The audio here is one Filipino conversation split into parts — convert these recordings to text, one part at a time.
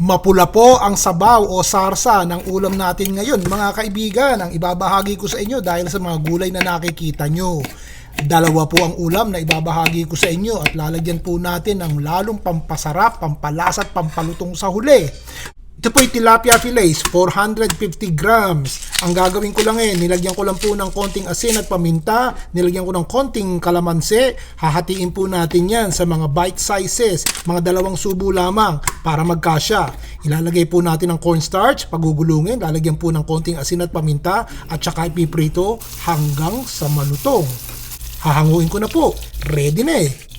Mapula po ang sabaw o sarsa ng ulam natin ngayon mga kaibigan. Ang ibabahagi ko sa inyo dahil sa mga gulay na nakikita nyo. Dalawa po ang ulam na ibabahagi ko sa inyo at lalagyan po natin ng lalong pampasarap, pampalasa at pampalutong sa huli. Ito po yung tilapia fillets, 450 grams. Ang gagawin ko lang eh, nilagyan ko lang po ng konting asin at paminta, nilagyan ko ng konting kalamansi, hahatiin po natin yan sa mga bite sizes, mga dalawang subo lamang para magkasya. Ilalagay po natin ng cornstarch, pagugulungin, lalagyan po ng konting asin at paminta, at saka ipiprito hanggang sa malutong. Hahanguin ko na po, ready na eh.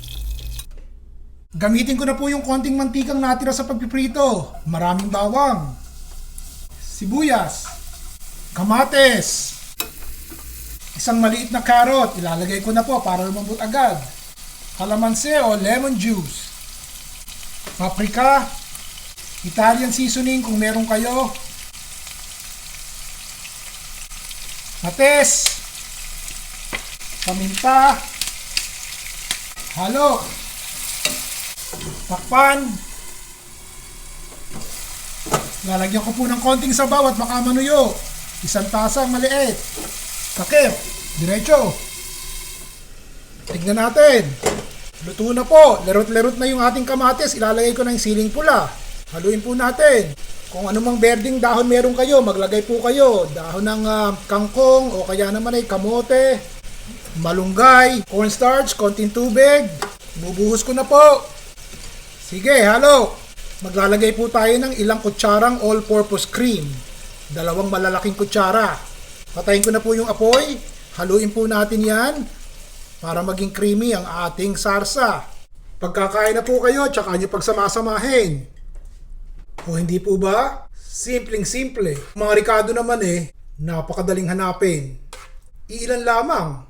Gamitin ko na po yung konting mantikang natira sa pagpiprito. Maraming bawang, sibuyas, kamates, isang maliit na carrot. Ilalagay ko na po para lumambot agad. Kalamansi o lemon juice. Paprika, Italian seasoning kung meron kayo. Mates, paminta, halo, Takpan. Lalagyan ko po ng konting sabaw at baka manuyo. Isang tasang maliit. Takip. Diretso. Tignan natin. Luto na po. Lerot-lerot na yung ating kamatis. Ilalagay ko yung siling pula. Haluin po natin. Kung anumang berding dahon meron kayo, maglagay po kayo. Dahon ng ah, kangkong o kaya naman ay kamote, malunggay, cornstarch, konting tubig. Bubuhos ko na po. Sige, halo. Maglalagay po tayo ng ilang kutsarang all-purpose cream. Dalawang malalaking kutsara. Patayin ko na po yung apoy. Haluin po natin yan para maging creamy ang ating sarsa. Pagkakain na po kayo, tsaka nyo pagsamasamahin. O hindi po ba? Simpleng simple. Mga Ricardo naman eh, napakadaling hanapin. Iilan lamang.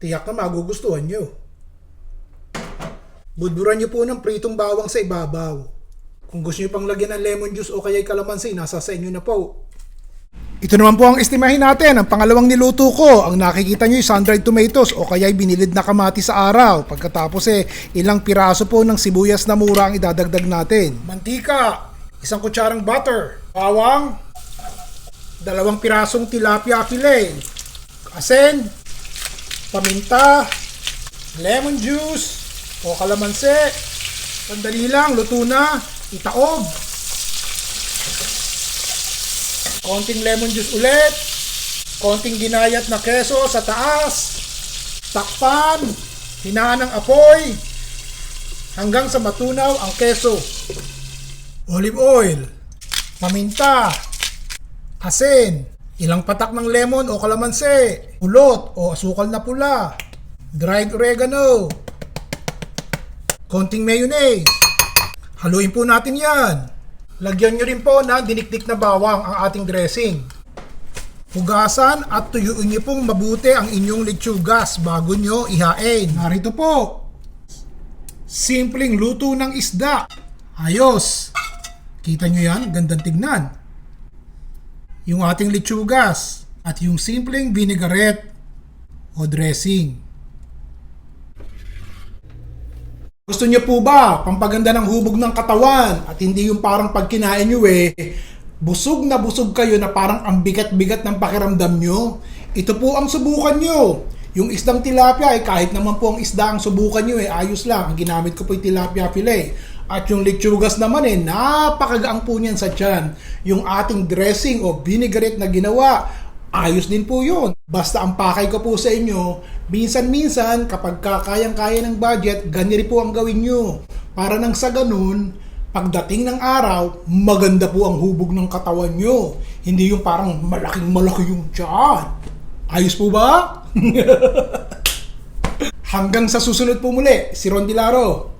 Tiyak na magugustuhan nyo. Budburan nyo po ng pritong bawang sa ibabaw. Kung gusto nyo pang lagyan ng lemon juice o kaya'y kalamansi, nasa sa inyo na po. Ito naman po ang estimahin natin. Ang pangalawang niluto ko, ang nakikita nyo yung sun-dried tomatoes o kaya'y binilid na kamati sa araw. Pagkatapos eh, ilang piraso po ng sibuyas na mura ang idadagdag natin. Mantika, isang kutsarang butter, bawang, dalawang pirasong tilapia fillet, asin, paminta, lemon juice, o kalamansi. Sandali lang, luto na. Itaob. Konting lemon juice ulit. Konting ginayat na keso sa taas. Takpan. Hinaan ng apoy. Hanggang sa matunaw ang keso. Olive oil. Paminta. Asin. Ilang patak ng lemon o kalamansi. Ulot o asukal na pula. Dried oregano. Konting mayonnaise. Haluin po natin yan. Lagyan nyo rin po ng dinikdik na bawang ang ating dressing. Hugasan at tuyuin nyo pong mabuti ang inyong lechugas bago nyo ihain. Narito po. Simpleng luto ng isda. Ayos. Kita nyo yan? Gandang tignan. Yung ating lechugas at yung simpleng vinaigrette o dressing. Gusto niyo po ba pampaganda ng hubog ng katawan at hindi yung parang pag kinain nyo eh, busog na busog kayo na parang ang bigat-bigat ng pakiramdam nyo? Ito po ang subukan nyo. Yung isdang tilapia eh, kahit naman po ang isda ang subukan nyo eh, ayos lang. Ang ginamit ko po yung tilapia fillet. At yung lechugas naman eh, napakagaang po niyan sa tiyan. Yung ating dressing o vinaigrette na ginawa, ayos din po yun. Basta ang pakay ko po sa inyo, minsan-minsan kapag kakayang-kaya ng budget, ganyan po ang gawin nyo. Para nang sa ganun, pagdating ng araw, maganda po ang hubog ng katawan nyo. Hindi yung parang malaking malaki yung tiyan. Ayos po ba? Hanggang sa susunod po muli, si Ron Dilaro.